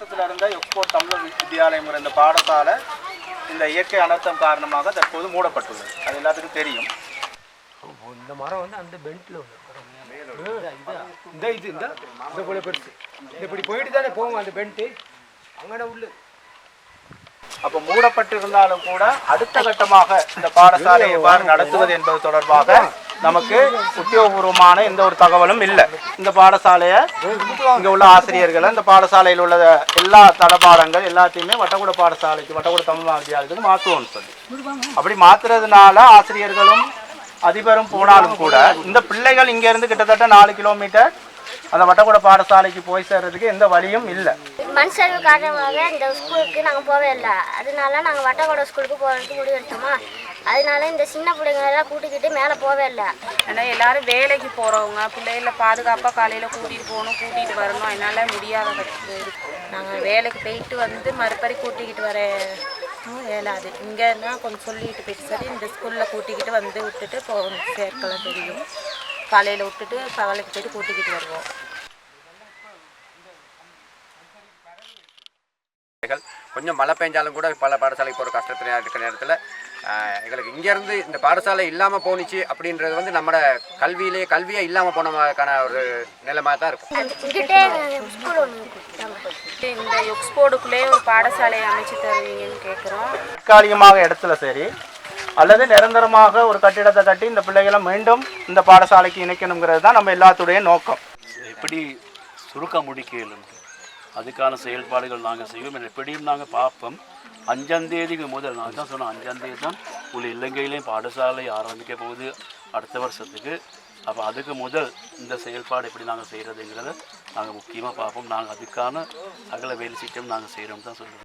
முதல்ல இருந்த எக்ஸ்போர்ட் தமிழ் வித்யாலயம் இந்த பாடசாலை இந்த இயற்கை அனர்த்தம் காரணமாக தற்போது மூடப்பட்டுள்ளது. அது எல்லாத்துக்கும் தெரியும். இந்த மரம் வந்து அந்த பெண்ட்ல ஒன்று இந்த இது இந்த இந்த போல பெருசு. இப்படி போயிட்டு தானே போகும் அந்த பெண்ட்டு அங்கன உள்ள. அப்போ மூடப்பட்டிருந்தாலும் கூட அடுத்த கட்டமாக இந்த பாடசாலையை எவ்வாறு நடத்துவது என்பது தொடர்பாக நமக்கு உத்தியோகபூர்வமான எந்த ஒரு தகவலும் இல்லை. இந்த பாடசாலையை இங்கே உள்ள ஆசிரியர்கள் இந்த பாடசாலையில் உள்ள எல்லா தடபாடங்கள் எல்லாத்தையுமே வட்டக்கூட பாடசாலைக்கு வட்டக்கூட தமிழ் வித்தியாலயத்துக்கு மாற்றுவோம்னு சொல்லி. அப்படி மாற்றுறதுனால ஆசிரியர்களும் அதிபரும் போனாலும் கூட இந்த பிள்ளைகள் இங்கேருந்து கிட்டத்தட்ட நாலு கிலோமீட்டர் அந்த வட்டக்கூட பாடசாலைக்கு போய் சேர்றதுக்கு எந்த வழியும் இல்லை. மண் சரிவு காரணமாக இந்த ஸ்கூலுக்கு நாங்கள் போவே இல்லை. அதனால நாங்கள் வட்டக்கோட ஸ்கூலுக்கு போகிறதுக்கு முடிவெடுத்தோமா? அதனால இந்த சின்ன பிள்ளைங்களெல்லாம் கூட்டிக்கிட்டு மேலே போவே இல்லை. ஏன்னா எல்லாரும் வேலைக்கு போகிறவங்க பிள்ளைகளை பாதுகாப்பாக காலையில் கூட்டிகிட்டு போகணும் கூட்டிகிட்டு வரணும். என்னால் முடியாத கட்சி நாங்கள் வேலைக்கு போயிட்டு வந்து மறுபடி கூட்டிக்கிட்டு வர ஏலாது இங்கேன்னா கொஞ்சம் சொல்லிட்டு போயிட்டு சரி இந்த ஸ்கூலில் கூட்டிக்கிட்டு வந்து விட்டுட்டு போகணும் சேர்க்கலாம் தெரியும். காலையில் விட்டுட்டு வேலைக்கு போயிட்டு கூட்டிக்கிட்டு வருவோம். கொஞ்சம் மழை பெஞ்சாலும் கூட பல பாடசாலைக்கு போகிற கஷ்டத்தில் இருக்கிற நேரத்தில் எங்களுக்கு இங்கேருந்து இந்த பாடசாலை இல்லாமல் போணுச்சு அப்படின்றது வந்து நம்மளோட கல்வியிலே கல்வியே இல்லாமல் போனதுக்கான ஒரு நிலைமை தான் இருக்கும். இந்த எக்ஸ்போர்டுக்குள்ளே ஒரு பாடசாலையை அமைச்சு தருவீங்கன்னு கேட்குறோம் தற்காலிகமாக இடத்துல சரி அல்லது நிரந்தரமாக ஒரு கட்டிடத்தை கட்டி இந்த பிள்ளைகளை மீண்டும் இந்த பாடசாலைக்கு இணைக்கணுங்கிறது தான் நம்ம எல்லாத்துடைய நோக்கம். எப்படி சுருக்க முடிக்கலும் அதுக்கான செயல்பாடுகள் நாங்கள் செய்வோம். எப்படியும் நாங்கள் பார்ப்போம். அஞ்சாந்தேதிக்கு முதல் நான் தான் சொன்னேன் அஞ்சாந்தேதி தான் உள்ள இலங்கையிலையும் பாடசாலை ஆரம்பிக்க போகுது அடுத்த வருஷத்துக்கு. அப்போ அதுக்கு முதல் இந்த செயல்பாடு எப்படி நாங்கள் செய்கிறதுங்கிறத நாங்கள் முக்கியமாக பார்ப்போம். நாங்கள் அதுக்கான அகல வேலை சீட்டம் நாங்கள் செய்கிறோம் தான் சொல்லுவோம்